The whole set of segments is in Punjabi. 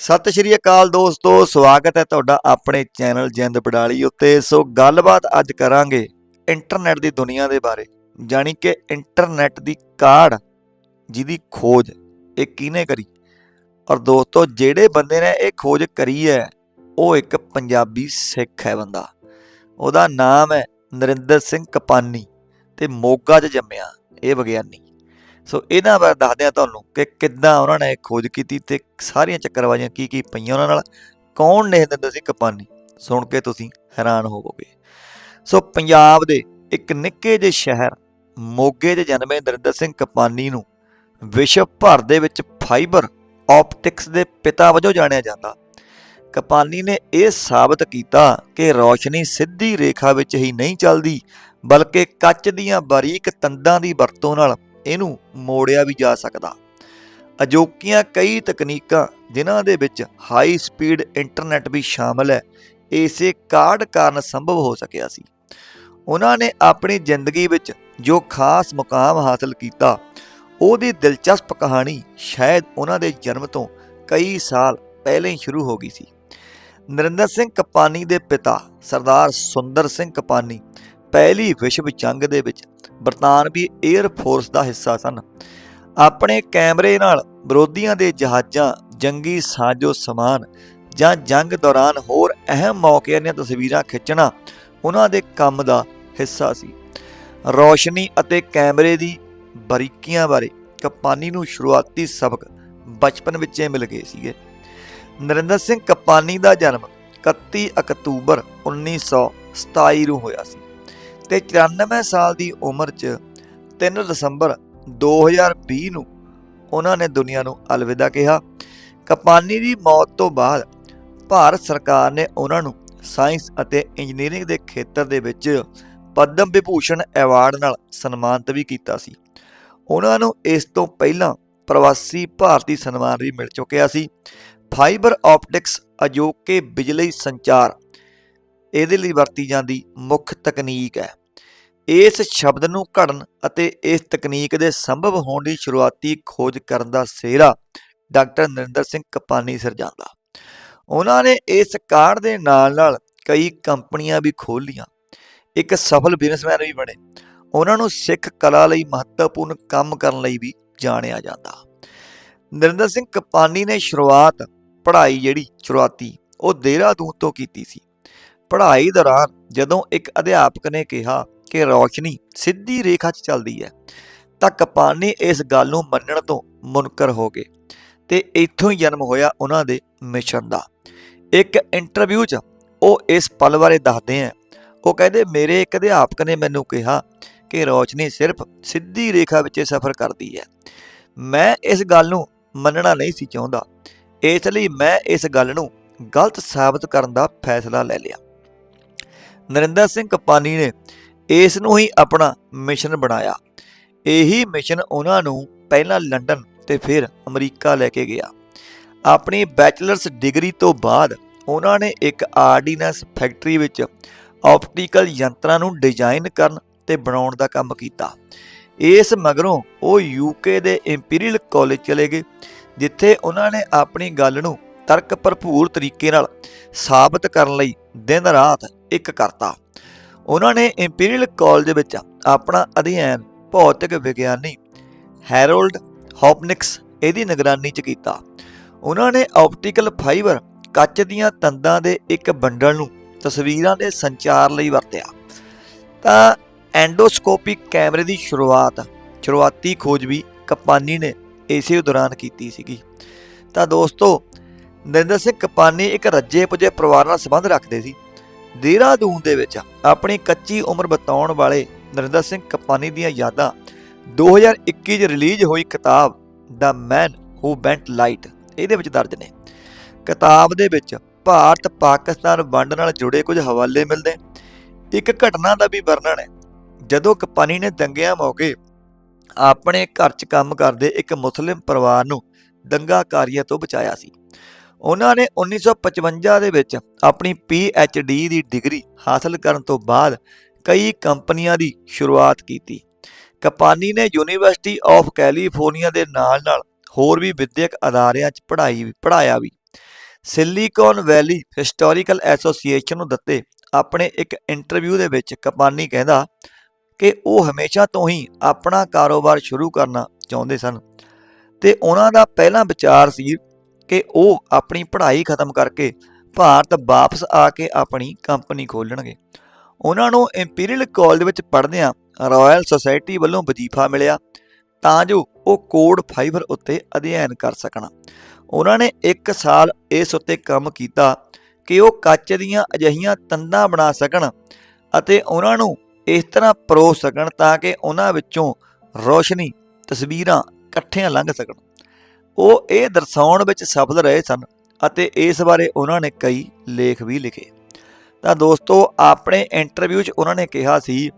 ਸਤਿ ਸ਼੍ਰੀ ਅਕਾਲ ਦੋਸਤੋ, ਸਵਾਗਤ ਹੈ ਤੁਹਾਡਾ ਆਪਣੇ ਚੈਨਲ ਜਿੰਦ ਬਡਾਲੀ ਉੱਤੇ। ਸੋ ਗੱਲਬਾਤ ਅੱਜ ਕਰਾਂਗੇ ਇੰਟਰਨੈਟ ਦੀ ਦੁਨੀਆ ਦੇ ਬਾਰੇ, ਜਾਣੀ ਕਿ ਇੰਟਰਨੈਟ ਦੀ ਕਾਢ, ਜਿਹਦੀ ਖੋਜ ਇਹ ਕਿਹਨੇ ਕਰੀ? ਔਰ ਦੋਸਤੋ, ਜਿਹੜੇ ਬੰਦੇ ਨੇ ਇਹ ਖੋਜ ਕਰੀ ਹੈ, ਉਹ ਇੱਕ ਪੰਜਾਬੀ ਸਿੱਖ ਹੈ ਬੰਦਾ। ਉਹਦਾ ਨਾਮ ਹੈ ਨਰਿੰਦਰ ਸਿੰਘ ਕਪਾਨੀ ਤੇ ਮੋਗਾ 'ਚ ਜੰਮਿਆ, ਇਹ ਵਿਗਿਆਨੀ। ਸੋ ਇਹਨਾਂ ਬਾਰੇ ਦੱਸਦੇ ਆ ਤੁਹਾਨੂੰ ਕਿ ਕਿੱਦਾਂ ਉਹਨਾਂ ਨੇ ਇਹ ਖੋਜ ਕੀਤੀ ਤੇ ਸਾਰੀਆਂ ਚੱਕਰਵਾਜੀਆਂ ਕੀ ਕੀ ਪਈਆਂ ਉਹਨਾਂ ਨਾਲ, ਕੌਣ ਨੇ ਨਰਿੰਦਰ ਸਿੰਘ ਕਪਾਨੀ, ਸੁਣ ਕੇ ਤੁਸੀਂ ਹੈਰਾਨ ਹੋਵੋਗੇ। ਸੋ ਪੰਜਾਬ ਦੇ ਇੱਕ ਨਿੱਕੇ ਜਿਹੇ ਸ਼ਹਿਰ, ਮੋਗੇ 'ਚ ਜਨਮੇ ਦਰਿੰਦਰ ਸਿੰਘ ਕਪਾਨੀ ਨੂੰ ਵਿਸ਼ਵ ਭਰ ਦੇ ਵਿੱਚ ਫਾਈਬਰ ਆਪਟਿਕਸ ਦੇ ਪਿਤਾ ਵਜੋਂ ਜਾਣਿਆ ਜਾਂਦਾ। ਕਪਾਨੀ ਨੇ ਇਹ ਸਾਬਤ ਕੀਤਾ ਕਿ ਰੌਸ਼ਨੀ ਸਿੱਧੀ ਰੇਖਾ ਵਿੱਚ ਹੀ ਨਹੀਂ ਚੱਲਦੀ, ਬਲਕਿ ਕੱਚ ਦੀਆਂ ਬਾਰੀਕ ਤੰਦਾਂ ਦੀ ਵਰਤੋਂ ਨਾਲ ਇਹਨੂੰ ਮੋੜਿਆ ਵੀ ਜਾ ਸਕਦਾ। ਅਜੋਕੀਆਂ ਕਈ ਤਕਨੀਕਾਂ ਜਿਨ੍ਹਾਂ ਦੇ ਵਿੱਚ ਹਾਈ ਸਪੀਡ ਇੰਟਰਨੈਟ ਵੀ ਸ਼ਾਮਲ ਹੈ, ਇਸੇ ਕਾਢ ਕਾਰਨ ਸੰਭਵ ਹੋ ਸਕਿਆ ਸੀ। ਉਹਨਾਂ ਨੇ ਆਪਣੀ ਜ਼ਿੰਦਗੀ ਵਿੱਚ ਜੋ ਖਾਸ ਮੁਕਾਮ ਹਾਸਲ ਕੀਤਾ, ਉਹਦੀ ਦਿਲਚਸਪ ਕਹਾਣੀ ਸ਼ਾਇਦ ਉਹਨਾਂ ਦੇ ਜਨਮ ਤੋਂ ਕਈ ਸਾਲ ਪਹਿਲਾਂ ਹੀ ਸ਼ੁਰੂ ਹੋ ਗਈ ਸੀ। ਨਰਿੰਦਰ ਸਿੰਘ ਕਪਾਨੀ ਦੇ ਪਿਤਾ ਸਰਦਾਰ ਸੁੰਦਰ ਸਿੰਘ ਕਪਾਨੀ ਪਹਿਲੀ ਵਿਸ਼ਵ ਜੰਗ ਦੇ ਵਿੱਚ ਬਰਤਾਨਵੀ 에ਅਰ ਫੋਰਸ ਦਾ ਹਿੱਸਾ ਸਨ। ਆਪਣੇ ਕੈਮਰੇ ਨਾਲ ਵਿਰੋਧੀਆਂ ਦੇ ਜਹਾਜ਼ਾਂ, ਜੰਗੀ ਸਾਜ਼ੋ ਸਮਾਨ ਜਾਂ ਜੰਗ ਦੌਰਾਨ ਹੋਰ ਅਹਿਮ ਮੌਕਿਆਂ ਦੀਆਂ ਤਸਵੀਰਾਂ ਖਿੱਚਣਾ ਉਹਨਾਂ ਦੇ ਕੰਮ ਦਾ ਹਿੱਸਾ ਸੀ। ਰੌਸ਼ਨੀ ਅਤੇ ਕੈਮਰੇ ਦੀ ਬਰੀਕੀਆਂ ਬਾਰੇ ਕਪਾਨੀ ਨੂੰ ਸ਼ੁਰੂਆਤੀ ਸਬਕ ਬਚਪਨ ਵਿੱਚ ਹੀ ਮਿਲ ਗਏ ਸੀਗੇ। ਨਰਿੰਦਰ ਸਿੰਘ ਕਪਾਨੀ ਦਾ ਜਨਮ 31 ਅਕਤੂਬਰ 1927 ਨੂੰ ਹੋਇਆ ਸੀ। ਤੇ 94 ਸਾਲ ਦੀ ਉਮਰ 'ਚ 3 ਦਸੰਬਰ 2020 ਨੂੰ ਉਹਨਾਂ ਨੇ ਦੁਨੀਆ ਨੂੰ ਅਲਵਿਦਾ ਕਿਹਾ। ਕਪਾਨੀ ਦੀ ਮੌਤ ਤੋਂ ਬਾਅਦ ਭਾਰਤ ਸਰਕਾਰ ਨੇ ਉਹਨਾਂ ਨੂੰ ਸਾਇੰਸ ਅਤੇ ਇੰਜੀਨੀਅਰਿੰਗ ਦੇ ਖੇਤਰ ਦੇ ਵਿੱਚ ਪਦਮ ਵਿਭੂਸ਼ਣ ਐਵਾਰਡ ਨਾਲ ਸਨਮਾਨਿਤ ਵੀ ਕੀਤਾ ਸੀ। ਉਹਨਾਂ ਨੂੰ ਇਸ ਤੋਂ ਪਹਿਲਾਂ ਪ੍ਰਵਾਸੀ ਭਾਰਤੀ ਸਨਮਾਨ ਵੀ ਮਿਲ ਚੁੱਕਿਆ ਸੀ। ਫਾਈਬਰ ਆਪਟਿਕਸ ਅਜੋਕੇ ਬਿਜਲੀ ਸੰਚਾਰ ਇਹਦੇ ਲਈ ਵਰਤੀ ਜਾਂਦੀ ਮੁੱਖ ਤਕਨੀਕ ਹੈ। ਇਸ ਸ਼ਬਦ ਨੂੰ ਘੜਨ ਅਤੇ ਇਸ ਤਕਨੀਕ ਦੇ ਸੰਭਵ ਹੋਣ ਦੀ ਸ਼ੁਰੂਆਤੀ ਖੋਜ ਕਰਨ ਦਾ ਸਿਹਰਾ ਡਾਕਟਰ ਨਰਿੰਦਰ ਸਿੰਘ ਕਪਾਨੀ ਸਿਰ ਜਾਂਦਾ। ਉਹਨਾਂ ਨੇ ਇਸ ਕਾਢ ਦੇ ਨਾਲ ਨਾਲ ਕਈ ਕੰਪਨੀਆਂ ਵੀ ਖੋਲ੍ਹੀਆਂ। ਇੱਕ ਸਫਲ ਬਿਜ਼ਨਸਮੈਨ ਵੀ ਬਣੇ। ਉਹਨਾਂ ਨੂੰ ਸਿੱਖ ਕਲਾ ਲਈ ਮਹੱਤਵਪੂਰਨ ਕੰਮ ਕਰਨ ਲਈ ਵੀ ਜਾਣਿਆ ਜਾਂਦਾ। ਨਰਿੰਦਰ ਸਿੰਘ ਕਪਾਨੀ ਨੇ ਸ਼ੁਰੂਆਤ ਪੜ੍ਹਾਈ ਜਿਹੜੀ ਸ਼ੁਰੂਆਤੀ ਉਹ ਦੇਹਰਾਦੂਨ ਤੋਂ ਕੀਤੀ ਸੀ। ਪੜ੍ਹਾਈ ਦੌਰਾਨ ਜਦੋਂ ਇੱਕ ਅਧਿਆਪਕ ਨੇ ਕਿਹਾ ਕਿ ਰੌਸ਼ਨੀ ਸਿੱਧੀ ਰੇਖਾ 'ਚ ਚੱਲਦੀ ਹੈ, ਤਾਂ ਕਪਾਨੀ ਇਸ ਗੱਲ ਨੂੰ ਮੰਨਣ ਤੋਂ ਮੁਨਕਰ ਹੋ ਗਏ ਤੇ ਇੱਥੋਂ ਹੀ ਜਨਮ ਹੋਇਆ ਉਹਨਾਂ ਦੇ ਮਿਸ਼ਨ ਦਾ। ਇੱਕ ਇੰਟਰਵਿਊ 'ਚ ਉਹ ਇਸ ਪਲ ਬਾਰੇ ਦੱਸਦੇ ਆ ਉਹ ਕਹਿੰਦੇ, ਮੇਰੇ ਇੱਕ ਅਧਿਆਪਕ ਨੇ ਮੈਨੂੰ ਕਿਹਾ ਕਿ ਰੌਸ਼ਨੀ ਸਿਰਫ ਸਿੱਧੀ ਰੇਖਾ ਵਿੱਚ ਸਫ਼ਰ ਕਰਦੀ ਹੈ। ਮੈਂ ਇਸ ਗੱਲ ਨੂੰ ਮੰਨਣਾ ਨਹੀਂ ਸੀ ਚਾਹੁੰਦਾ। ਇਸ ਲਈ ਮੈਂ ਇਸ ਗੱਲ ਨੂੰ ਗਲਤ ਸਾਬਤ ਕਰਨ ਦਾ ਫੈਸਲਾ ਲੈ ਲਿਆ। ਨਰਿੰਦਰ ਸਿੰਘ ਕਪਾਨੀ ਨੇ ਇਸ ਨੂੰ ਹੀ ਆਪਣਾ ਮਿਸ਼ਨ ਬਣਾਇਆ। ਇਹੀ ਮਿਸ਼ਨ ਉਹਨਾਂ ਨੂੰ ਪਹਿਲਾਂ ਲੰਡਨ ਤੇ ਫਿਰ ਅਮਰੀਕਾ ਲੈ ਕੇ ਗਿਆ। ਆਪਣੀ ਬੈਚਲਰਸ ਡਿਗਰੀ ਤੋਂ ਬਾਅਦ ਉਹਨਾਂ ਨੇ ਇੱਕ ਆਰਡੀਨੈਂਸ ਫੈਕਟਰੀ ਵਿੱਚ ਆਪਟੀਕਲ ਯੰਤਰਾਂ ਨੂੰ ਡਿਜ਼ਾਈਨ ਕਰਨ ਤੇ ਬਣਾਉਣ ਦਾ ਕੰਮ ਕੀਤਾ। ਇਸ ਮਗਰੋਂ ਉਹ ਯੂਕੇ ਦੇ ਇੰਪੀਰੀਅਲ ਕਾਲਜ ਚਲੇ ਗਏ, ਜਿੱਥੇ ਉਹਨਾਂ ਨੇ ਆਪਣੀ ਗੱਲ ਨੂੰ ਤਰਕ ਭਰਪੂਰ ਤਰੀਕੇ ਨਾਲ ਸਾਬਤ ਕਰਨ ਲਈ ਦਿਨ ਰਾਤ ਇੱਕ ਕਰਤਾ। ਉਹਨਾਂ ਨੇ ਇੰਪੀਰੀਅਲ ਕਾਲਜ ਵਿੱਚ ਆਪਣਾ ਅਧਿਐਨ ਭੌਤਿਕ ਵਿਗਿਆਨੀ ਹੈਰੋਲਡ ਹੌਪਨਿਕਸ ਇਹਦੀ ਨਿਗਰਾਨੀ 'ਚ ਕੀਤਾ। ਉਹਨਾਂ ਨੇ ਆਪਟੀਕਲ ਫਾਈਬਰ ਕੱਚ ਦੀਆਂ ਤੰਦਾਂ ਦੇ ਇੱਕ ਬੰਡਲ ਨੂੰ ਤਸਵੀਰਾਂ ਦੇ ਸੰਚਾਰ ਲਈ ਵਰਤਿਆ। ਤਾਂ ਐਂਡੋਸਕੋਪਿਕ ਕੈਮਰੇ ਦੀ ਸ਼ੁਰੂਆਤ, ਸ਼ੁਰੂਆਤੀ ਖੋਜ ਵੀ ਕਪਾਨੀ ਨੇ ਇਸੇ ਦੌਰਾਨ ਕੀਤੀ ਸੀਗੀ। ਤਾਂ ਦੋਸਤੋ, ਨਰਿੰਦਰ ਸਿੰਘ ਕਪਾਨੀ ਇੱਕ ਰੱਜੇ ਪੁਜੇ ਪਰਿਵਾਰ ਨਾਲ ਸੰਬੰਧ ਰੱਖਦੇ ਸੀ। ਦੇਹਰਾਦੂਨ ਦੇ ਵਿੱਚ ਆਪਣੀ ਕੱਚੀ ਉਮਰ ਬਤਾਉਣ ਵਾਲੇ ਨਰਿੰਦਰ ਸਿੰਘ ਕਪਾਨੀ ਦੀਆਂ ਯਾਦਾਂ। 2021 'ਚ ਰਿਲੀਜ਼ ਹੋਈ ਕਿਤਾਬ ਦਾ ਮੈਨ ਹੂ ਬੈਂਟ ਲਾਈਟ, ਇਹਦੇ ਵਿੱਚ ਦਰਜ ਨੇ। ਕਿਤਾਬ ਦੇ ਵਿੱਚ ਭਾਰਤ ਪਾਕਿਸਤਾਨ ਵੰਡ ਨਾਲ ਜੁੜੇ ਕੁਝ ਹਵਾਲੇ ਮਿਲਦੇ ਇੱਕ ਘਟਨਾ ਦਾ ਵੀ ਵਰਣਨ ਹੈ। ਜਦੋਂ ਕਪਾਨੀ ਨੇ ਦੰਗਿਆਂ ਮੌਕੇ ਆਪਣੇ ਘਰ 'ਚ ਕੰਮ ਕਰਦੇ ਇੱਕ ਮੁਸਲਿਮ ਪਰਿਵਾਰ ਨੂੰ ਦੰਗਾਕਾਰੀਆਂ ਤੋਂ ਬਚਾਇਆ ਸੀ। ਉਹਨਾਂ ਨੇ 1955 ਦੇ ਵਿੱਚ ਆਪਣੀ ਡੀ ਦੀ ਡਿਗਰੀ ਹਾਸਲ ਕਰਨ ਤੋਂ ਬਾਅਦ ਕਈ ਕੰਪਨੀਆਂ ਦੀ ਸ਼ੁਰੂਆਤ ਕੀਤੀ। ਕਪਾਨੀ ਨੇ ਯੂਨੀਵਰਸਿਟੀ ਆਫ ਕੈਲੀਫੋਰਨੀਆ ਦੇ ਨਾਲ-ਨਾਲ ਹੋਰ ਵੀ ਵਿਦਿਅਕ ਅਦਾਰਿਆਂ 'ਚ ਪੜ੍ਹਾਈ ਵੀ, ਪੜ੍ਹਾਇਆ ਵੀ। ਸਿਲੀਕਨ ਵੈਲੀ ਹਿਸਟੋਰੀਕਲ ਐਸੋਸੀਏਸ਼ਨ ਨੂੰ ਦਿੱਤੇ ਆਪਣੇ ਇੱਕ ਇੰਟਰਵਿਊ ਦੇ ਵਿੱਚ ਕਪਾਨੀ ਕਹਿੰਦਾ ਕਿ ਉਹ ਹਮੇਸ਼ਾ ਤੋਂ ਹੀ ਆਪਣਾ ਕਾਰੋਬਾਰ ਸ਼ੁਰੂ ਕਰਨਾ ਚਾਹੁੰਦੇ ਸਨ। ਤੇ ਉਹਨਾਂ ਦਾ ਪਹਿਲਾ ਵਿਚਾਰ ਸੀ ਕਿ ਉਹ ਆਪਣੀ ਪੜ੍ਹਾਈ ਖਤਮ ਕਰਕੇ ਭਾਰਤ ਵਾਪਸ ਆ ਕੇ ਆਪਣੀ ਕੰਪਨੀ ਖੋਲਣਗੇ ਉਹਨਾਂ ਨੂੰ ਇੰਪੀਰੀਅਲ ਕਾਲਜ ਵਿੱਚ ਪੜ੍ਹਦਿਆਂ ਰਾਇਲ ਸੁਸਾਇਟੀ ਵੱਲੋਂ ਵਜ਼ੀਫਾ ਮਿਲਿਆ ਤਾਂ ਜੋ ਉਹ ਕੋਡ ਫਾਈਬਰ ਉੱਤੇ ਅਧਿਐਨ ਕਰ ਸਕਣ। ਉਹਨਾਂ ਨੇ 1 ਸਾਲ ਇਸ ਉੱਤੇ ਕੰਮ ਕੀਤਾ ਕਿ ਉਹ ਕੱਚ ਦੀਆਂ ਅਜਿਹੀਆਂ ਤੰਦਾਂ ਬਣਾ ਸਕਣ ਅਤੇ ਉਹਨਾਂ ਨੂੰ ਇਸ ਤਰ੍ਹਾਂ ਪਰੋ ਸਕਣ ਤਾਂ ਕਿ ਉਹਨਾਂ ਵਿੱਚੋਂ ਰੋਸ਼ਨੀ ਤਸਵੀਰਾਂ ਇਕੱਠੀਆਂ ਲੰਘ ਸਕਣ। ਉਹ ਇਹ ਦਰਸਾਉਣ ਵਿੱਚ ਸਫਲ ਰਹੇ ਸਨ ਅਤੇ ਇਸ ਬਾਰੇ ਉਹਨਾਂ ਨੇ ਕਈ ਲੇਖ ਵੀ ਲਿਖੇ। ਤਾਂ ਦੋਸਤੋ, ਆਪਣੇ ਇੰਟਰਵਿਊ 'ਚ ਉਹਨਾਂ ਨੇ ਕਿਹਾ ਸੀ,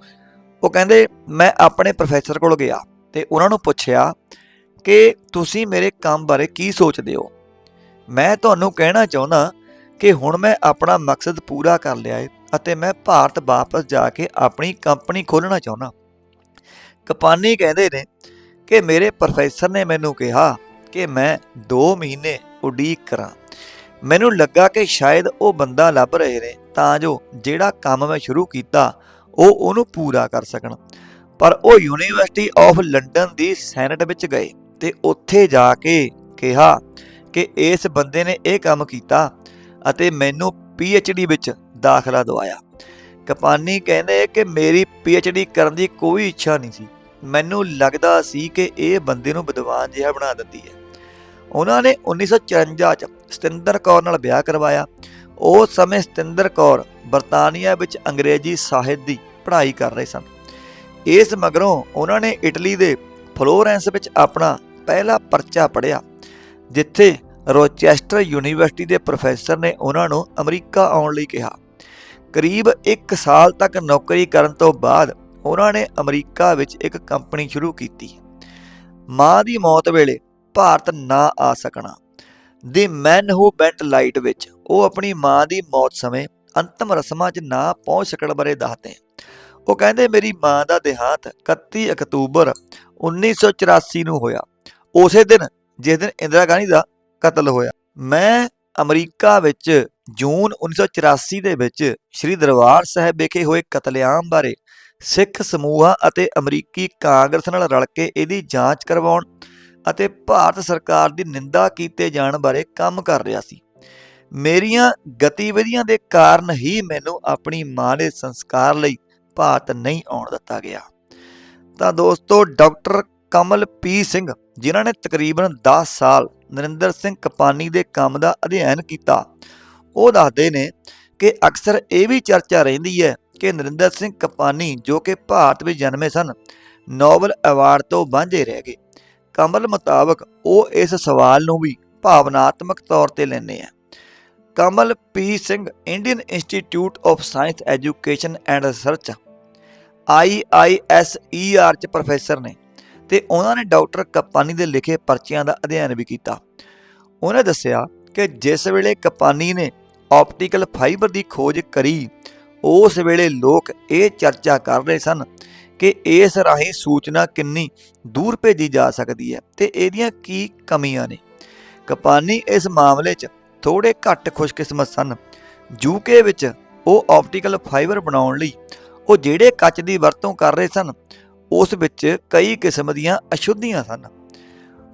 ਉਹ ਕਹਿੰਦੇ, ਮੈਂ ਆਪਣੇ ਪ੍ਰੋਫੈਸਰ ਕੋਲ ਗਿਆ ਤੇ ਉਹਨਾਂ ਨੂੰ ਪੁੱਛਿਆ ਕਿ ਤੁਸੀਂ ਮੇਰੇ ਕੰਮ ਬਾਰੇ ਕੀ ਸੋਚਦੇ ਹੋ? ਮੈਂ ਤੁਹਾਨੂੰ ਕਹਿਣਾ ਚਾਹੁੰਦਾ ਕਿ ਹੁਣ ਮੈਂ ਆਪਣਾ ਮਕਸਦ ਪੂਰਾ ਕਰ ਲਿਆ ਹੈ ਅਤੇ ਮੈਂ ਭਾਰਤ ਵਾਪਸ ਜਾ ਕੇ ਆਪਣੀ ਕੰਪਨੀ ਖੋਲ੍ਹਣਾ ਚਾਹੁੰਦਾ। ਕਪਾਨੀ ਕਹਿੰਦੇ ਨੇ ਕਿ ਮੇਰੇ ਪ੍ਰੋਫੈਸਰ ਨੇ ਮੈਨੂੰ ਕਿਹਾ ਕਿ ਮੈਂ 2 ਮਹੀਨੇ ਉਡੀਕ ਕਰਾਂ। ਮੈਨੂੰ ਲੱਗਾ ਕਿ ਸ਼ਾਇਦ ਉਹ ਬੰਦਾ ਲੱਭ ਰਹੇ ਨੇ, ਤਾਂ ਜੋ ਜਿਹੜਾ ਕੰਮ ਮੈਂ ਸ਼ੁਰੂ ਕੀਤਾ, ਉਹ ਉਹਨੂੰ ਪੂਰਾ ਕਰ ਸਕਣ। ਪਰ ਉਹ ਯੂਨੀਵਰਸਿਟੀ ਆਫ ਲੰਡਨ ਦੀ ਸੈਨੇਟ ਵਿੱਚ ਗਏ ਤੇ ਉੱਥੇ ਜਾ ਕੇ ਕਿਹਾ ਕਿ ਇਸ ਬੰਦੇ ਨੇ ਇਹ ਕੰਮ ਕੀਤਾ ਅਤੇ ਮੈਨੂੰ ਡੀ ਵਿੱਚ ਦਾਖਲਾ ਦਵਾਇਆ। ਕਪਾਨੀ ਕਹਿੰਦੇ ਕਿ ਮੇਰੀ ਡੀ ਕਰਨ ਦੀ ਕੋਈ ਇੱਛਾ ਨਹੀਂ ਸੀ। ਮੈਨੂੰ ਲੱਗਦਾ ਸੀ ਕਿ ਇਹ ਬੰਦੇ ਨੂੰ ਵਿਦਵਾਨ ਜਿਹਾ ਬਣਾ ਦਿੰਦੀ ਹੈ। ਉਹਨਾਂ ਨੇ 1954 ਚ ਸਤਿੰਦਰ ਕੌਰ ਨਾਲ ਵਿਆਹ ਕਰਵਾਇਆ। ਉਸ ਸਮੇਂ ਸਤਿੰਦਰ ਕੌਰ ਬਰਤਾਨੀਆ ਵਿੱਚ ਅੰਗਰੇਜ਼ੀ ਸਾਹਿਤ ਦੀ ਪੜ੍ਹਾਈ ਕਰ ਰਹੇ ਸਨ। ਇਸ ਮਗਰੋਂ ਉਹਨਾਂ ਨੇ ਇਟਲੀ ਦੇ ਫਲੋਰੈਂਸ ਵਿੱਚ ਆਪਣਾ ਪਹਿਲਾ ਪਰਚਾ ਪੜ੍ਹਿਆ, ਜਿੱਥੇ ਰੋਚੈਸਟਰ ਯੂਨੀਵਰਸਿਟੀ ਦੇ ਪ੍ਰੋਫੈਸਰ ਨੇ ਉਹਨਾਂ ਨੂੰ ਅਮਰੀਕਾ ਆਉਣ ਲਈ ਕਿਹਾ। ਕਰੀਬ 1 ਸਾਲ ਤੱਕ ਨੌਕਰੀ ਕਰਨ ਤੋਂ ਬਾਅਦ ਉਹਨਾਂ ਨੇ ਅਮਰੀਕਾ ਵਿੱਚ ਇੱਕ ਕੰਪਨੀ ਸ਼ੁਰੂ ਕੀਤੀ। ਮਾਂ ਦੀ ਮੌਤ ਵੇਲੇ ਭਾਰਤ ਨਾ ਆ ਸਕਣਾ। ਦੀ ਮੈਨ ਹੂ ਬੈਂਟ ਲਾਈਟ ਵਿੱਚ ਉਹ ਆਪਣੀ ਮਾਂ ਦੀ ਮੌਤ ਸਮੇਂ ਅੰਤਮ ਰਸਮਾਂ 'ਚ ਨਾ ਪਹੁੰਚ ਸਕਣ ਬਾਰੇ ਦੱਸਦੇ ਉਹ ਕਹਿੰਦੇ, ਮੇਰੀ ਮਾਂ ਦਾ ਦੇਹਾਂਤ 31 ਅਕਤੂਬਰ 1984 ਨੂੰ ਹੋਇਆ। ਉਸੇ ਦਿਨ, ਜਿਸ ਦਿਨ ਇੰਦਰਾ ਗਾਂਧੀ ਦਾ ਕਤਲ ਹੋਇਆ। ਮੈਂ ਅਮਰੀਕਾ ਵਿੱਚ ਜੂਨ 1984 ਦੇ ਵਿੱਚ ਸ੍ਰੀ ਦਰਬਾਰ ਸਾਹਿਬ ਵਿਖੇ ਹੋਏ ਕਤਲੇਆਮ ਬਾਰੇ ਸਿੱਖ ਸਮੂਹਾਂ ਅਤੇ ਅਮਰੀਕੀ ਕਾਂਗਰਸ ਨਾਲ ਰਲ ਕੇ ਇਹਦੀ ਜਾਂਚ ਕਰਵਾਉਣ ਅਤੇ ਭਾਰਤ ਸਰਕਾਰ ਦੀ ਨਿੰਦਾ ਕੀਤੇ ਜਾਣ ਬਾਰੇ ਕੰਮ ਕਰ ਰਿਹਾ ਸੀ। ਮੇਰੀਆਂ ਗਤੀਵਿਧੀਆਂ ਦੇ ਕਾਰਨ ਹੀ ਮੈਨੂੰ ਆਪਣੀ ਮਾਂ ਦੇ ਸੰਸਕਾਰ ਲਈ ਭਾਰਤ ਨਹੀਂ ਆਉਣ ਦਿੱਤਾ ਗਿਆ। ਤਾਂ ਦੋਸਤੋ, ਡਾਕਟਰ ਕਮਲ ਪੀ ਸਿੰਘ, ਜਿਨ੍ਹਾਂ ਨੇ ਤਕਰੀਬਨ 10 ਸਾਲ ਨਰਿੰਦਰ ਸਿੰਘ ਕਪਾਨੀ ਦੇ ਕੰਮ ਦਾ ਅਧਿਐਨ ਕੀਤਾ, ਉਹ ਦੱਸਦੇ ਨੇ ਕਿ ਅਕਸਰ ਇਹ ਵੀ ਚਰਚਾ ਰਹਿੰਦੀ ਹੈ ਕਿ ਨਰਿੰਦਰ ਸਿੰਘ ਕਪਾਨੀ, ਜੋ ਕਿ ਭਾਰਤ ਵਿੱਚ ਜਨਮੇ ਸਨ, ਨੋਬਲ ਅਵਾਰਡ ਤੋਂ ਵਾਂਝੇ ਰਹਿ ਗਏ। ਕਮਲ ਮੁਤਾਬਕ ਉਹ ਇਸ ਸਵਾਲ ਨੂੰ ਵੀ ਭਾਵਨਾਤਮਕ ਤੌਰ ਤੇ ਲੈਂਦੇ ਆ। Kamal P Singh Indian institute of science education and research IISER ਚ ਪ੍ਰੋਫੈਸਰ ਨੇ ਤੇ ਉਹਨਾਂ ਨੇ ਡਾਕਟਰ ਕਪਾਨੀ ਦੇ ਲਿਖੇ ਪਰਚਿਆਂ ਦਾ ਅਧਿਐਨ ਵੀ ਕੀਤਾ। ਉਹਨੇ ਦੱਸਿਆ ਕਿ ਜਿਸ ਵੇਲੇ ਕਪਾਨੀ ਨੇ ਆਪਟੀਕਲ ਫਾਈਬਰ ਦੀ ਖੋਜ ਕਰੀ, ਉਸ ਵੇਲੇ ਲੋਕ ਇਹ ਚਰਚਾ ਕਰ ਰਹੇ ਸਨ ਕਿ ਇਸ ਰਾਹੀਂ ਸੂਚਨਾ ਕਿੰਨੀ ਦੂਰ ਭੇਜੀ ਜਾ ਸਕਦੀ ਹੈ ਤੇ ਇਹਦੀਆਂ ਕੀ ਕਮੀਆਂ ਨੇ? ਕਪਾਨੀ ਇਸ ਮਾਮਲੇ 'ਚ ਥੋੜੇ ਘੱਟ ਖੁਸ਼ਕਿਸਮਤ ਸਨ। ਯੂਕੇ ਵਿੱਚ ਉਹ ਆਪਟੀਕਲ ਫਾਈਬਰ ਬਣਾਉਣ ਲਈ ਉਹ ਜਿਹੜੇ ਕੱਚ ਦੀ ਵਰਤੋਂ ਕਰ ਰਹੇ ਸਨ, ਉਸ ਵਿੱਚ ਕਈ ਕਿਸਮ ਦੀਆਂ ਅਸ਼ੁੱਧੀਆਂ ਸਨ।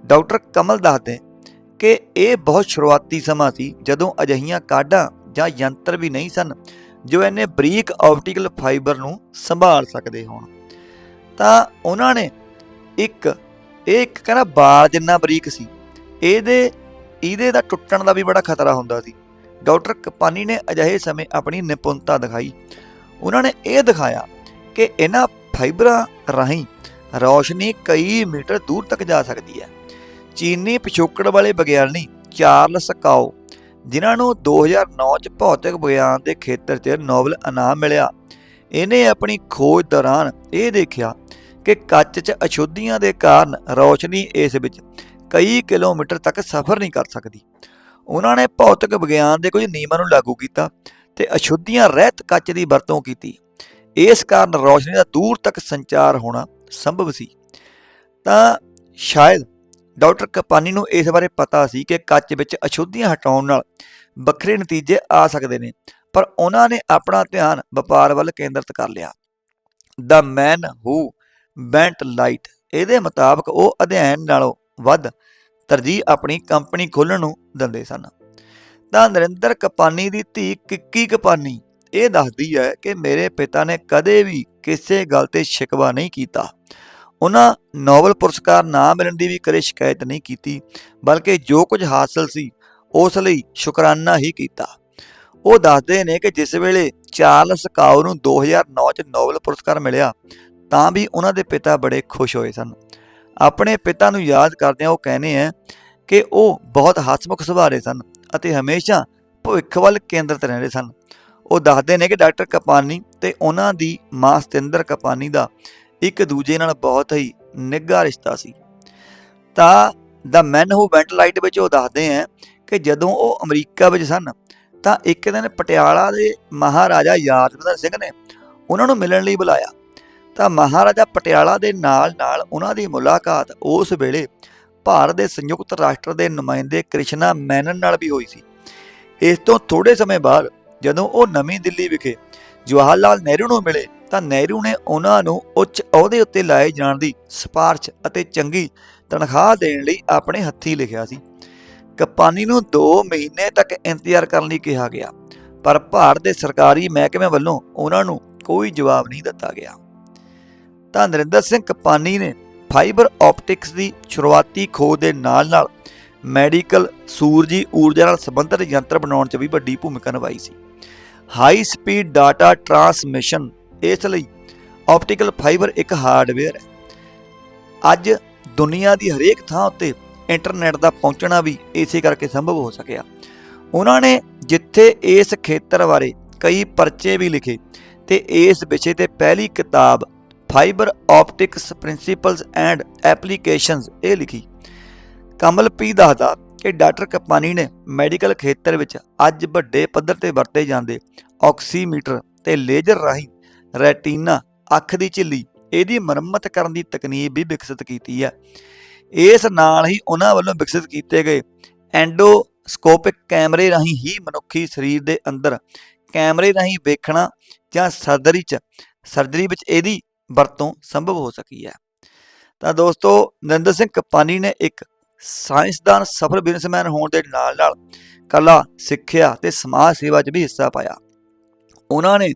ਡਾਕਟਰ ਕਮਲ ਦੱਸਦੇ ਕਿ ਇਹ ਬਹੁਤ ਸ਼ੁਰੂਆਤੀ ਸਮਾਂ ਸੀ ਜਦੋਂ ਅਜਿਹੀਆਂ ਕਾਢਾਂ ਜਾਂ ਯੰਤਰ ਵੀ ਨਹੀਂ ਸਨ ਜੋ ਇਹਨੇ ਬਰੀਕ ਆਪਟੀਕਲ ਫਾਈਬਰ ਨੂੰ ਸੰਭਾਲ ਸਕਦੇ ਹੋਣ। ਤਾਂ ਉਹਨਾਂ ਨੇ ਇੱਕ, ਇਹ ਇੱਕ ਕਹਿੰਦਾ ਬਾਲ ਜਿੰਨਾ ਬਰੀਕ ਸੀ। ਇਹਦੇ ਇਹਦੇ ਦਾ ਟੁੱਟਣ ਦਾ ਵੀ ਬੜਾ ਖਤਰਾ ਹੁੰਦਾ ਸੀ। ਡਾਕਟਰ ਕਪਾਨੀ ਨੇ ਅਜਿਹੇ ਸਮੇਂ ਆਪਣੀ ਨਿਪੁੰਨਤਾ ਦਿਖਾਈ। ਉਹਨਾਂ ਨੇ ਇਹ ਦਿਖਾਇਆ ਕਿ ਇਹਨਾਂ ਫਾਈਬਰਾਂ ਰਾਹੀਂ ਰੌਸ਼ਨੀ ਕਈ ਮੀਟਰ ਦੂਰ ਤੱਕ ਜਾ ਸਕਦੀ ਹੈ। ਚੀਨੀ ਪਿਛੋਕੜ ਵਾਲੇ ਵਿਗਿਆਨੀ ਚਾਰਲਸ ਕਾਓ, ਜਿਨ੍ਹਾਂ ਨੂੰ 2009 ਚ ਭੌਤਿਕ ਵਿਗਿਆਨ ਦੇ ਖੇਤਰ 'ਚ ਨੋਬਲ ਇਨਾਮ ਮਿਲਿਆ, ਇਹਨੇ ਆਪਣੀ ਖੋਜ ਦੌਰਾਨ ਇਹ ਦੇਖਿਆ ਕਿ ਕੱਚ 'ਚ ਅਸ਼ੁੱਧੀਆਂ ਦੇ ਕਾਰਨ ਰੌਸ਼ਨੀ ਇਸ ਵਿੱਚ ਕਈ ਕਿਲੋਮੀਟਰ ਤੱਕ ਸਫ਼ਰ ਨਹੀਂ ਕਰ ਸਕਦੀ। ਉਹਨਾਂ ਨੇ ਭੌਤਿਕ ਵਿਗਿਆਨ ਦੇ ਕੁਝ ਨਿਯਮਾਂ ਨੂੰ ਲਾਗੂ ਕੀਤਾ ਤੇ ਅਸ਼ੁੱਧੀਆਂ ਰਹਿਤ ਕੱਚ ਦੀ ਵਰਤੋਂ ਕੀਤੀ। ਇਸ ਕਾਰਨ ਰੌਸ਼ਨੀ ਦਾ ਦੂਰ ਤੱਕ ਸੰਚਾਰ ਹੋਣਾ ਸੰਭਵ ਸੀ। ਤਾਂ ਸ਼ਾਇਦ ਡਾਕਟਰ ਕਪਾਨੀ ਨੂੰ ਇਸ ਬਾਰੇ ਪਤਾ ਸੀ ਕਿ ਕੱਚ ਵਿੱਚ ਅਸ਼ੁੱਧੀਆਂ ਹਟਾਉਣ ਨਾਲ ਵੱਖਰੇ ਨਤੀਜੇ ਆ ਸਕਦੇ ਨੇ, ਪਰ ਉਹਨਾਂ ਨੇ ਆਪਣਾ ਧਿਆਨ ਵਪਾਰ ਵੱਲ ਕੇਂਦਰਿਤ ਕਰ ਲਿਆ। The man who bent light. ਇਹਦੇ ਮੁਤਾਬਕ ਉਹ ਅਧਿਐਨ ਨਾਲੋਂ ਵੱਧ ਤਰਜੀਹ ਆਪਣੀ ਕੰਪਨੀ ਖੋਲ੍ਹਣ ਨੂੰ ਦਿੰਦੇ ਸਨ। ਤਾਂ ਨਰਿੰਦਰ ਕਪਾਨੀ ਦੀ ਧੀ ਕਿੱਕੀ ਕਪਾਨੀ ਇਹ ਦੱਸਦੀ ਹੈ ਕਿ ਮੇਰੇ ਪਿਤਾ ਨੇ ਕਦੇ ਵੀ ਕਿਸੇ ਗੱਲ ਤੇ ਸ਼ਿਕਵਾ ਨਹੀਂ ਕੀਤਾ। ਉਹਨਾਂ ਨੋਬਲ ਪੁਰਸਕਾਰ ਨਾ ਮਿਲਣ ਦੀ ਵੀ ਕਦੇ ਸ਼ਿਕਾਇਤ ਨਹੀਂ ਕੀਤੀ, ਬਲਕਿ ਜੋ ਕੁਝ ਹਾਸਲ ਸੀ ਉਸ ਲਈ ਸ਼ੁਕਰਾਨਾ ਹੀ ਕੀਤਾ। ਉਹ ਦੱਸਦੇ ਨੇ ਕਿ ਜਿਸ ਵੇਲੇ ਚਾਰਲਸ ਕਾਓ ਨੂੰ 2009 ਚ ਨੋਬਲ ਪੁਰਸਕਾਰ ਮਿਲਿਆ ਤਾਂ ਵੀ ਉਹਨਾਂ ਦੇ ਪਿਤਾ ਬੜੇ ਖੁਸ਼ ਹੋਏ ਸਨ। ਆਪਣੇ ਪਿਤਾ ਨੂੰ ਯਾਦ ਕਰਦਿਆਂ ਉਹ ਕਹਿੰਦੇ ਆ ਕਿ ਉਹ ਬਹੁਤ ਹਸਮੁਖ ਸੁਭਾਅ ਦੇ ਸਨ ਅਤੇ ਹਮੇਸ਼ਾ ਭਵਿੱਖ ਵੱਲ ਕੇਂਦਰਿਤ ਰਹਿੰਦੇ ਸਨ। ਉਹ ਦੱਸਦੇ ਨੇ ਕਿ ਡਾਕਟਰ ਕਪਾਨੀ ਤੇ ਉਹਨਾਂ ਦੀ ਮਾਂ ਸਤਿੰਦਰ ਕਪਾਨੀ ਦਾ ਇੱਕ ਦੂਜੇ ਨਾਲ ਬਹੁਤ ਹੀ ਨਿੱਘਾ ਰਿਸ਼ਤਾ ਸੀ। ਤਾਂ ਦਾ ਮੈਨ ਹੂ ਵੈਂਟ ਲਾਈਟ ਵਿੱਚ ਉਹ ਦੱਸਦੇ ਆ ਕਿ ਜਦੋਂ ਉਹ ਅਮਰੀਕਾ ਵਿੱਚ ਸਨ ਤਾਂ ਇੱਕ ਦਿਨ ਪਟਿਆਲਾ ਦੇ ਮਹਾਰਾਜਾ ਯਾਦਵਿੰਦਰ ਸਿੰਘ ਨੇ ਉਹਨਾਂ ਨੂੰ ਮਿਲਣ ਲਈ ਬੁਲਾਇਆ। ਤਾਂ ਮਹਾਰਾਜਾ ਪਟਿਆਲਾ ਦੇ ਨਾਲ ਨਾਲ ਉਹਨਾਂ ਦੀ ਮੁਲਾਕਾਤ ਉਸ ਵੇਲੇ ਭਾਰਤ ਦੇ ਸੰਯੁਕਤ ਰਾਸ਼ਟਰ ਦੇ ਨੁਮਾਇੰਦੇ ਕ੍ਰਿਸ਼ਨਾ ਮੈਨਨ ਨਾਲ ਵੀ ਹੋਈ ਸੀ। ਇਸ ਤੋਂ ਥੋੜੇ ਸਮੇਂ ਬਾਅਦ ਜਦੋਂ ਉਹ ਨਵੀਂ ਦਿੱਲੀ ਵਿਖੇ ਜਵਾਹਰ ਲਾਲ ਨਹਿਰੂ ਨੂੰ ਮਿਲੇ ਤਾਂ ਨਹਿਰੂ ਨੇ ਉਹਨਾਂ ਨੂੰ ਉੱਚ ਅਹੁਦੇ ਉੱਤੇ ਲਾਏ ਜਾਣ ਦੀ ਸਿਫਾਰਸ਼ ਅਤੇ ਚੰਗੀ ਤਨਖਾਹ ਦੇਣ ਲਈ ਆਪਣੇ ਹੱਥੀ ਲਿਖਿਆ ਸੀ। ਕਪਾਨੀ ਨੂੰ 2 ਮਹੀਨੇ ਤੱਕ ਇੰਤਜ਼ਾਰ ਕਰਨ ਲਈ ਕਿਹਾ ਗਿਆ, ਪਰ ਭਾਰਤ ਦੇ ਸਰਕਾਰੀ ਮਹਿਕਮੇ ਵੱਲੋਂ ਉਹਨਾਂ ਨੂੰ ਕੋਈ ਜਵਾਬ ਨਹੀਂ ਦਿੱਤਾ ਗਿਆ। ਤਾਂ ਨਰਿੰਦਰ ਸਿੰਘ ਕਪਾਨੀ ਨੇ ਫਾਈਬਰ ਆਪਟਿਕਸ ਦੀ ਸ਼ੁਰੂਆਤੀ ਖੋਜ ਦੇ ਨਾਲ-ਨਾਲ ਮੈਡੀਕਲ ਸੂਰਜੀ ਊਰਜਾ ਨਾਲ ਸੰਬੰਧਿਤ ਯੰਤਰ ਬਣਾਉਣ 'ਚ ਵੀ ਵੱਡੀ ਭੂਮਿਕਾ ਨਿਭਾਈ ਸੀ। ਹਾਈ ਸਪੀਡ ਡਾਟਾ ਟਰਾਂਸਮਿਸ਼ਨ, ਇਸ ਲਈ ਆਪਟੀਕਲ ਫਾਈਬਰ ਇੱਕ ਹਾਰਡਵੇਅਰ ਹੈ। ਅੱਜ ਦੁਨੀਆ ਦੀ ਹਰੇਕ ਥਾਂ ਉੱਤੇ ਇੰਟਰਨੈਟ ਦਾ ਪਹੁੰਚਣਾ ਵੀ ਇਸੇ ਕਰਕੇ ਸੰਭਵ ਹੋ ਸਕਿਆ। ਉਹਨਾਂ ਨੇ ਜਿੱਥੇ ਇਸ ਖੇਤਰ ਬਾਰੇ ਕਈ ਪਰਚੇ ਵੀ ਲਿਖੇ ਤੇ ਇਸ ਵਿਸ਼ੇ ਤੇ ਪਹਿਲੀ ਕਿਤਾਬ fibre optics principles and applications ਇਹ ਲਿਖੀ। ਕਮਲ ਪੀ ਦੱਸਦਾ ਕਿ ਡਾਕਟਰ ਕਪਾਨੀ ਨੇ ਮੈਡੀਕਲ ਖੇਤਰ ਵਿੱਚ ਅੱਜ ਵੱਡੇ ਪੱਧਰ ਤੇ ਵਰਤੇ ਜਾਂਦੇ ਆਕਸੀਮੀਟਰ ਤੇ ਲੇਜ਼ਰ ਰਾਹੀਂ ਰੈਟੀਨਾ, ਅੱਖ ਦੀ ਝਿੱਲੀ, ਇਹਦੀ ਮੁਰੰਮਤ ਕਰਨ ਦੀ ਤਕਨੀਕ ਵੀ ਵਿਕਸਿਤ ਕੀਤੀ ਹੈ। ਇਸ ਨਾਲ ਹੀ ਉਹਨਾਂ ਵੱਲੋਂ ਵਿਕਸਿਤ ਕੀਤੇ ਗਏ ਐਂਡੋਸਕੋਪਿਕ ਕੈਮਰੇ ਰਾਹੀਂ ਹੀ ਮਨੁੱਖੀ ਸਰੀਰ ਦੇ ਅੰਦਰ ਕੈਮਰੇ ਰਾਹੀਂ ਵੇਖਣਾ ਜਾਂ ਸਰਜਰੀ 'ਚ, ਸਰਜਰੀ ਵਿੱਚ ਇਹਦੀ ਵਰਤੋਂ ਸੰਭਵ ਹੋ ਸਕੀ ਹੈ। ਤਾਂ ਦੋਸਤੋ, ਨਰਿੰਦਰ ਸਿੰਘ ਕਪਾਨੀ ਨੇ ਇੱਕ ਸਾਇੰਸਦਾਨ ਸਫਲ ਬਿਜ਼ਨਸਮੈਨ ਹੋਣ ਦੇ ਨਾਲ-ਨਾਲ ਕਲਾ, ਸਿੱਖਿਆ ਤੇ ਸਮਾਜ ਸੇਵਾ 'ਚ ਵੀ ਹਿੱਸਾ ਪਾਇਆ। ਉਹਨਾਂ ਨੇ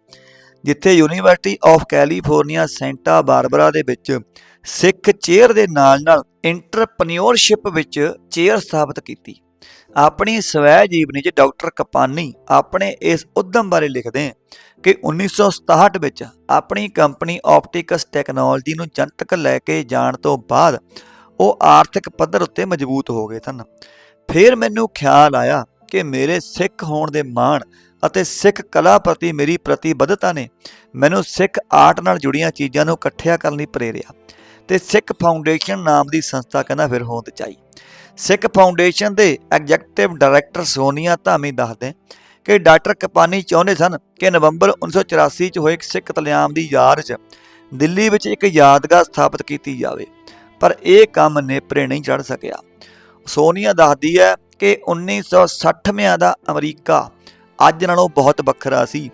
ਜਿੱਥੇ university of California, Santa Barbara ਦੇ ਵਿੱਚ ਸਿੱਖ ਚੇਅਰ ਦੇ ਨਾਲ-ਨਾਲ ਇੰਟਰਪ੍ਰੀਨਿਓਰਸ਼ਿਪ ਵਿੱਚ ਚੇਅਰ ਸਥਾਪਿਤ ਕੀਤੀ। ਆਪਣੀ ਸਵੈ ਜੀਵਨੀ 'ਚ ਡਾਕਟਰ ਕਪਾਨੀ ਆਪਣੇ ਇਸ ਉਦਮ ਬਾਰੇ ਲਿਖਦੇ ਕਿ 1967 ਵਿੱਚ ਆਪਣੀ ਕੰਪਨੀ ਆਪਟਿਕਸ ਟੈਕਨੋਲੋਜੀ ਨੂੰ ਜਨਤਕ ਲੈ ਕੇ ਜਾਣ ਤੋਂ ਬਾਅਦ ਉਹ ਆਰਥਿਕ ਪੱਧਰ ਉੱਤੇ ਮਜ਼ਬੂਤ ਹੋ ਗਏ ਸਨ। ਫਿਰ ਮੈਨੂੰ ਖਿਆਲ ਆਇਆ ਕਿ ਮੇਰੇ ਸਿੱਖ ਹੋਣ ਦੇ ਮਾਣ ਅਤੇ ਸਿੱਖ ਕਲਾ ਪ੍ਰਤੀ ਮੇਰੀ ਪ੍ਰਤੀਬੱਧਤਾ ਨੇ ਮੈਨੂੰ ਸਿੱਖ ਆਰਟ ਨਾਲ ਜੁੜੀਆਂ ਚੀਜ਼ਾਂ ਨੂੰ ਇਕੱਠਿਆ ਕਰਨ ਲਈ ਪ੍ਰੇਰਿਆ ਤੇ ਸਿੱਖ ਫਾਊਂਡੇਸ਼ਨ ਨਾਮ ਦੀ ਸੰਸਥਾ ਕਹਿੰਦਾ ਫਿਰ ਹੋਂਦ ਚਾਈ। ਸਿੱਖ ਫਾਊਂਡੇਸ਼ਨ ਦੇ ਐਗਜ਼ੈਕਟਿਵ ਡਾਇਰੈਕਟਰ ਸੋਨੀਆ ਧਾਮੀ ਦੱਸਦੇ ਕਿ ਡਾਕਟਰ ਕਪਾਨੀ ਚਾਹੁੰਦੇ ਸਨ ਕਿ ਨਵੰਬਰ 1984 ਚ ਹੋਏ ਇੱਕ ਸਿੱਖ ਕਤਲੇਆਮ ਦੀ ਯਾਦ 'ਚ ਦਿੱਲੀ ਵਿੱਚ ਇੱਕ ਯਾਦਗਾਰ ਸਥਾਪਿਤ ਕੀਤੀ ਜਾਵੇ, ਪਰ ਇਹ ਕੰਮ ਨੇਪਰੇ ਨਹੀਂ ਚੜ ਸਕਿਆ। ਸੋਨੀਆ ਦੱਸਦੀ ਹੈ ਕਿ 1960ਵਿਆਂ ਦਾ ਅਮਰੀਕਾ ਅੱਜ ਨਾਲੋਂ ਬਹੁਤ ਵੱਖਰਾ ਸੀ।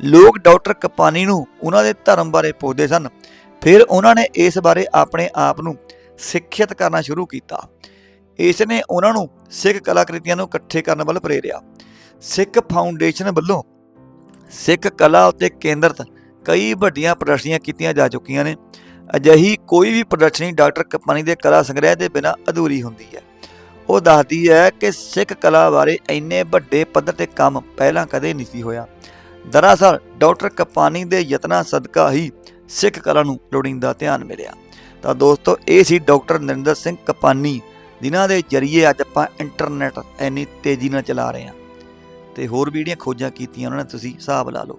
ਲੋਕ ਡਾਕਟਰ ਕਪਾਨੀ ਨੂੰ ਉਹਨਾਂ ਦੇ ਧਰਮ ਬਾਰੇ ਪੁੱਛਦੇ ਸਨ। ਫਿਰ ਉਹਨਾਂ ਨੇ ਇਸ ਬਾਰੇ ਆਪਣੇ ਆਪ ਨੂੰ ਸਿੱਖਿਅਤ ਕਰਨਾ ਸ਼ੁਰੂ ਕੀਤਾ। ਇਸ ਨੇ ਉਹਨਾਂ ਨੂੰ ਸਿੱਖ ਕਲਾਕ੍ਰਿਤੀਆਂ ਨੂੰ ਇਕੱਠੇ ਕਰਨ ਵੱਲ ਪ੍ਰੇਰਿਆ। ਸਿੱਖ ਫਾਊਂਡੇਸ਼ਨ ਵੱਲੋਂ ਸਿੱਖ ਕਲਾ ਉੱਤੇ ਕੇਂਦਰਿਤ ਕਈ ਵੱਡੀਆਂ ਪ੍ਰਦਰਸ਼ਨੀਆਂ ਕੀਤੀਆਂ ਜਾ ਚੁੱਕੀਆਂ ਨੇ। ਅਜਿਹੀ ਕੋਈ ਵੀ ਪ੍ਰਦਰਸ਼ਨੀ ਡਾਕਟਰ ਕਪਾਨੀ ਦੇ ਕਲਾ ਸੰਗ੍ਰਹਿ ਦੇ ਬਿਨਾਂ ਅਧੂਰੀ ਹੁੰਦੀ ਹੈ। ਉਹ ਦੱਸਦੀ ਹੈ ਕਿ ਸਿੱਖ ਕਲਾ ਬਾਰੇ ਇੰਨੇ ਵੱਡੇ ਪੱਧਰ ਤੇ ਕੰਮ ਪਹਿਲਾਂ ਕਦੇ ਨਹੀਂ ਸੀ ਹੋਇਆ। ਦਰਅਸਲ, ਡਾਕਟਰ ਕਪਾਨੀ ਦੇ ਯਤਨਾਂ ਸਦਕਾ ਹੀ ਸਿੱਖ ਕਲਾ ਨੂੰ ਲੋੜੀਂਦਾ ਧਿਆਨ ਮਿਲਿਆ। ਤਾਂ ਦੋਸਤੋ, ਇਹ ਸੀ ਡਾਕਟਰ ਨਰਿੰਦਰ ਸਿੰਘ ਕਪਾਨੀ, ਜਿਨ੍ਹਾਂ ਦੇ ਜਰੀਏ ਅੱਜ ਆਪਾਂ ਇੰਟਰਨੈਟ ਇੰਨੀ ਤੇਜ਼ੀ ਨਾਲ ਚਲਾ ਰਹੇ ਹਾਂ। ਤੇ ਹੋਰ ਵੀ ਜਿਹੜੀਆਂ ਖੋਜਾਂ ਕੀਤੀਆਂ ਉਹਨਾਂ ਨੇ ਤੁਸੀਂ ਹਿਸਾਬ ਲਾ ਲਓ।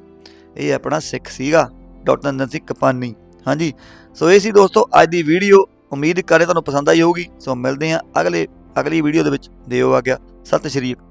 ਇਹ ਆਪਣਾ ਸਿੱਖ ਸੀਗਾ ਡਾਕਟਰ ਨਰਿੰਦਰ ਸਿੰਘ ਕਪਾਨੀ। ਹਾਂਜੀ, ਸੋ ਇਹ ਸੀ ਦੋਸਤੋ ਅੱਜ ਦੀ ਵੀਡੀਓ। ਉਮੀਦ ਕਰੇ ਤੁਹਾਨੂੰ ਪਸੰਦ ਆਈ ਹੋਊਗੀ। ਸੋ ਮਿਲਦੇ ਹਾਂ ਅਗਲੇ, ਅਗਲੀ ਵੀਡੀਓ ਦੇ ਵਿੱਚ। ਦਿਓ ਆ ਗਿਆ। ਸਤਿ ਸ਼੍ਰੀ ਅਕਾਲ।